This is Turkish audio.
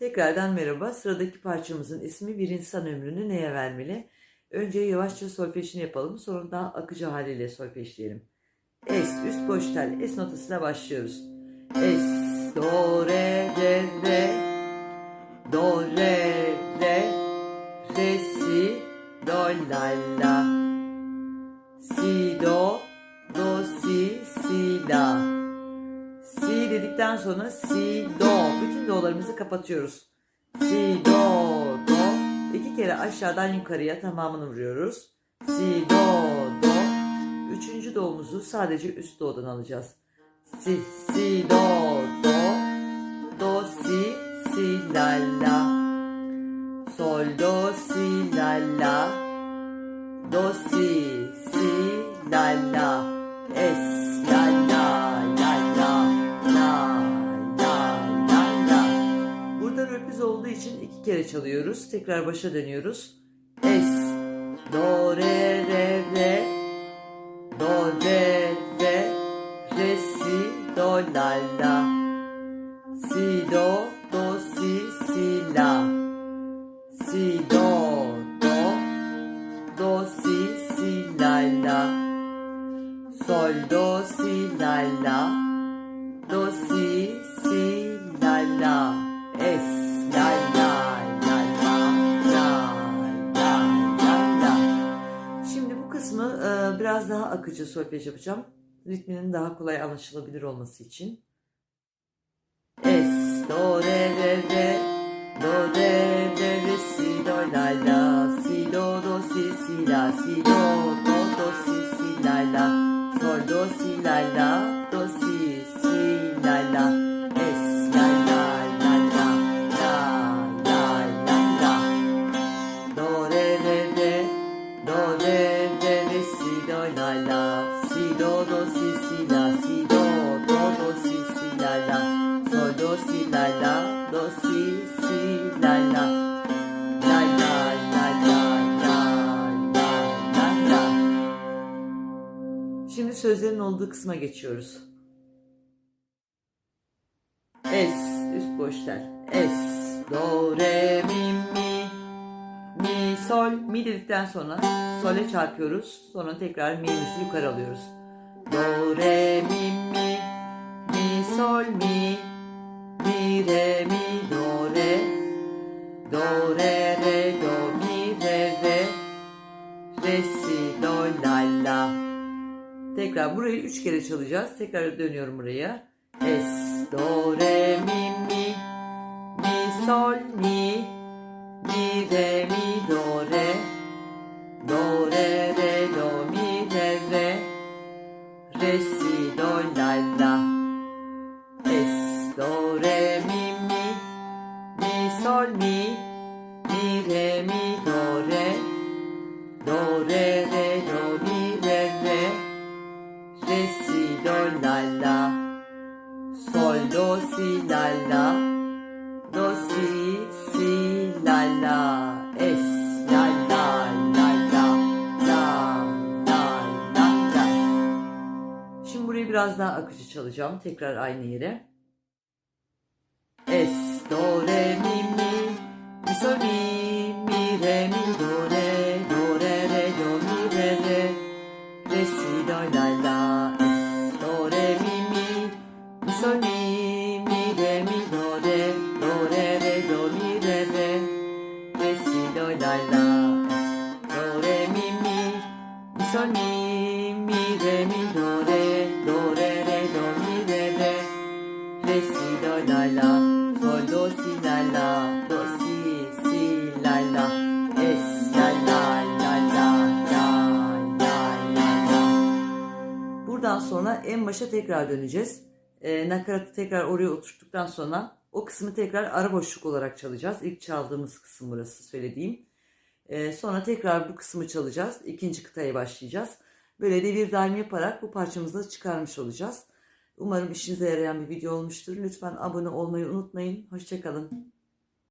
Tekrardan merhaba. Sıradaki parçamızın ismi bir insan ömrünü neye vermeli? Önce yavaşça solfejini yapalım. Sonra daha akıcı haliyle solfejleyelim. Es, üst boş tel, es notasıyla başlıyoruz. Es, do, re, re, re, do, re, re, re, si, do, la, la, si, dedikten sonra si, do. Bütün do'larımızı kapatıyoruz. Si, do, do. İki kere aşağıdan yukarıya tamamını vuruyoruz. Si, do, do. Üçüncü do'muzu sadece üst do'dan alacağız. Si, si, do, do. Do, si, si, la, la. Sol, do, si, la, la. Do, si, için iki kere çalıyoruz. Tekrar başa dönüyoruz. Es, do, re, re, re. Do, re, re. Re, si, do, la, biraz daha akıcı solfej yapacağım. Ritminin daha kolay anlaşılabilir olması için. Es, do, re, re, re. Do, re, re, re, si, do, la, la. Si, do, do, si, si, la. Si, do, do, do, si, si, la, la. Sol, do, si, la, la. Sözlerin olduğu kısma geçiyoruz. Es, üst boş tel. Es, do, re, mi, mi, mi, sol, mi dedikten sonra sole çarpıyoruz. Sonra tekrar mi'mizi yukarı alıyoruz. Do, re, mi, mi, mi, sol, mi, mi, re, mi, do, re, do, re, Tekrar burayı üç kere çalacağız. Tekrar dönüyorum buraya. Es, do, re, mi, mi, mi, sol, mi, mi, re, mi, do, re, do, re, re, do, mi, re, re, re, si, do, la, la. Es, do, re, mi, mi, mi, sol, mi, mi, re, mi, la, la. Sol, do, si, la, la. Do, si, si, la, la. Es, la, la, la, la. La, la, la, la. Şimdi burayı biraz daha akıcı çalacağım. Tekrar aynı yere. Es, do, re, mi, mi. Mi, sol, mi, mi, re, mi, do, re. Do, re, re, do, mi, re, re. Re, si, do, la, la. Başa tekrar döneceğiz. E, nakaratı tekrar oraya oturttuktan sonra o kısmı tekrar ara boşluk olarak çalacağız. İlk çaldığımız kısım burası söylediğim. E, sonra tekrar bu kısmı çalacağız. İkinci kıtaya başlayacağız. Böyle devir daim yaparak bu parçamızı da çıkarmış olacağız. Umarım işinize yarayan bir video olmuştur. Lütfen abone olmayı unutmayın. Hoşçakalın.